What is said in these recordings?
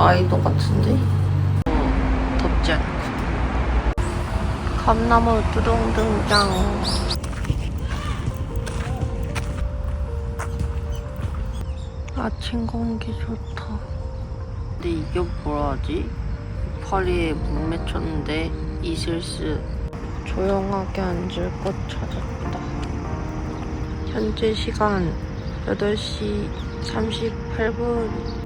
라이더 같은데? 어, 덥지 않고. 감나무 등장. 아침 공기 좋다. 근데 이게 뭐라 하지? 파리에 못 맺혔는데 이슬스 조용하게 앉을 곳 찾았다. 현재 시간 8시 38분.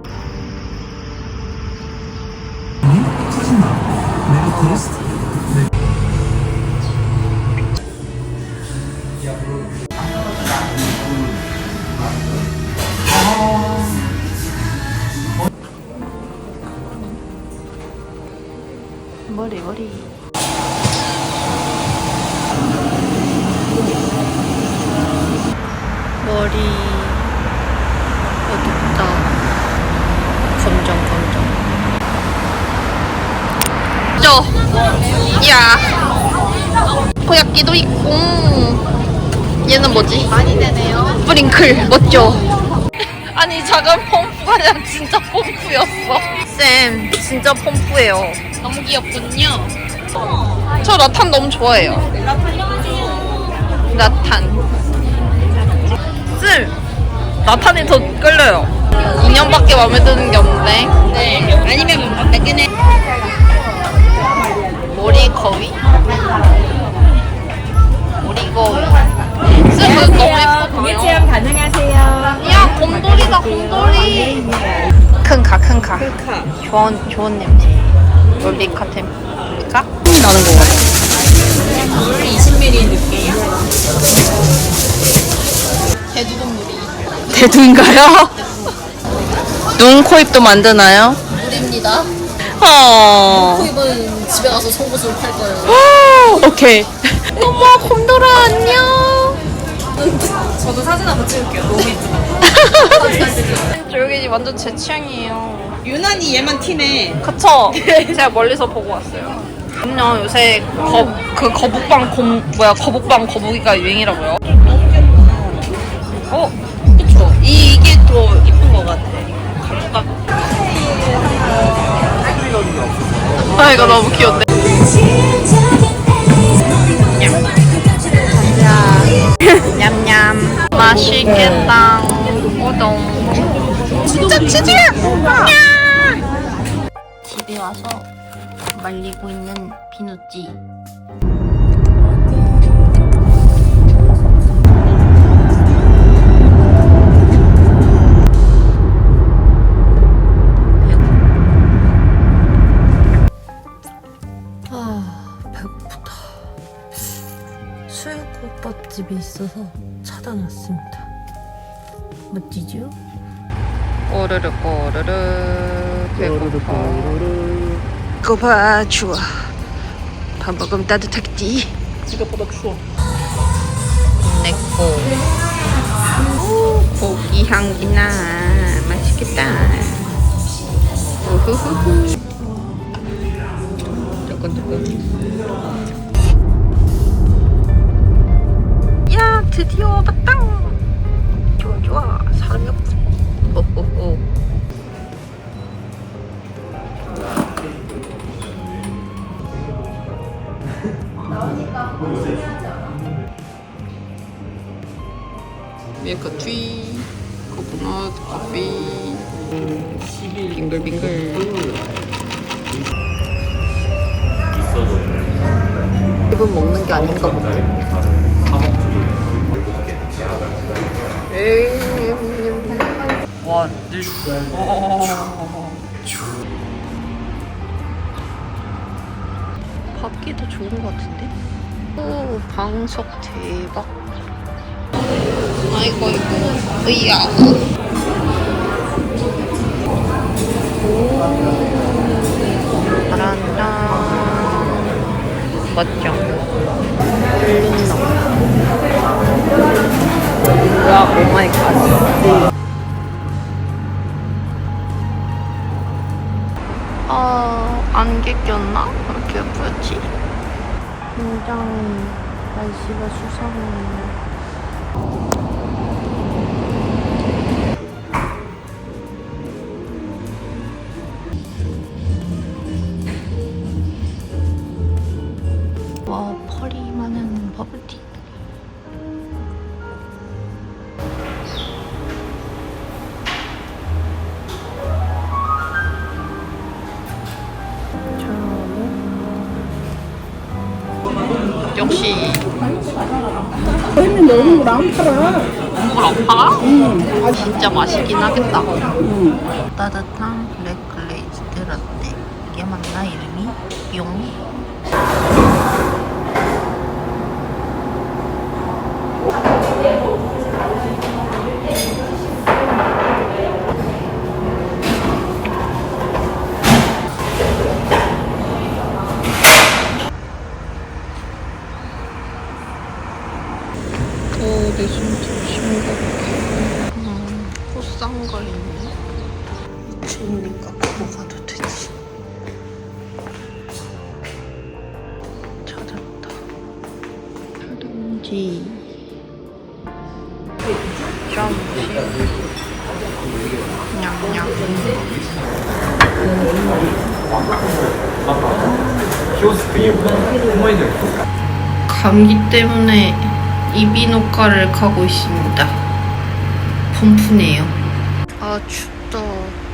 머리 머리. 머리 어둡다. 검정 검정. 저, 야, 코야끼도 있고. 얘는 뭐지? 많이 되네요. 브링클 멋져. 아니 작은 펌프가 진짜 펌프였어. 쌤, 진짜 펌프예요. 너무 귀엽군요. 저 라탄 너무 좋아해요. 라탄. 쓸! 라탄이 더 끌려요. 인형밖에 마음에 드는 게 없네. 네. 아니면 좋은, 좋은 냄새. 롤리카 템. 롤리카? 나는 거 같아. 물 20ml 넣을게요. 대두곰물이. 대두인가요? 눈, 코, 입도 만드나요? 물입니다. 어. 코입은 집에 가서 속옷을 팔 거예요. 오케이. 어머, 곰돌아, 안녕. 저도 사진 한번 찍을게요. 너무 예쁘다. 저 여기 완전 제 취향이에요. 유난히 얘만 티네. 그쵸? 제가 멀리서 보고 왔어요. 그럼요, 요새 거, 그 거북방 곰, 뭐야, 거북방 거북이가 유행이라고요. 어? 그쵸? 이, 이게 더 이쁜 것 같아. 가져가. 아, 이거 너무 귀여운데. 냠냠. 맛있겠다. 우동. 진짜 치즈야! 집에 와서 말리고 있는 비누찌. 아, 배고프다. 수육국밥집이 있어서 찾아놨습니다. 멋지죠? 꼬르르 꼬르르 배고파. 배고파 추워. 밥 먹으면 따뜻하겠지. 생각보다 추워. 내꺼. 고기 향기나 맛있겠다. 우후후후. 뜨끈뜨끈. 야 드디어 왔다. 좋아 좋아 사람이 없 어. 오오오. 밀크 티, 코코넛 커피, 빙글빙글. 입은 먹는 게 아닌가 보네. 더 좋은 것 같은데? 오, 방석 대박. 아이고, 아이고, 으야. 바란다. 멋져. 뚫린다. 와, 오마이갓. 안개 꼈나? 그렇게 예쁘지? 굉장히 날씨가 수상해요. 와, 펄이 많은 버블티. 역시 햄이 너무 안 팔아. 국물 안 팔아? 응. 아, 진짜 맛있긴 하겠다. 응. 따뜻한 블랙 글레이즈드 라떼. 이게 맞나 이름이? 용. 어, 내손좀 심각해. 음, 코쌍거 있네. 미친니까 보고 가도 되지. 찾았다. 촬영지. 점심. 냠냠. 감기 때문에 이비인후과를 가고 있습니다. 펌프네요. 아 춥다.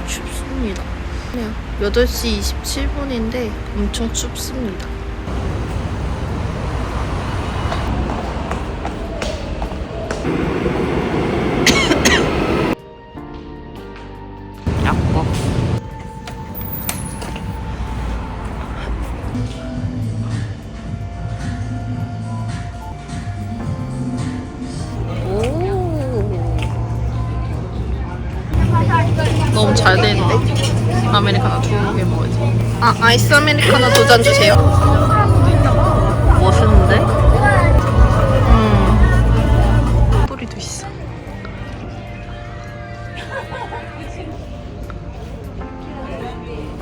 춥습니다. 그냥 8시 27분인데 엄청 춥습니다. 너무 잘 되는데? 아메리카노 두 개 먹어야지. 아, 아이스 아메리카노 두 잔 주세요. 멋있는데? 음. 뿌리도 있어.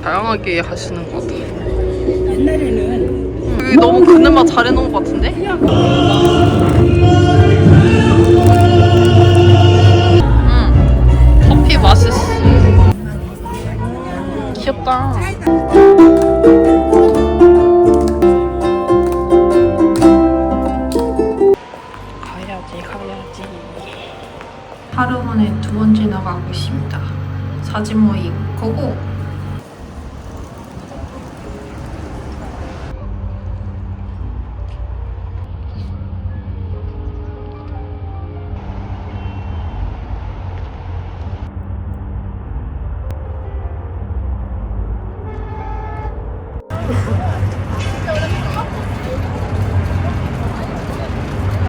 다양하게 하시는 것 같아. 옛날에는 여기 너무 그늘만 잘 해놓은 것 같은데? 가야지, 가야지. 하루 만에 두 번째 나가고 있습니다. 사진 모임 거고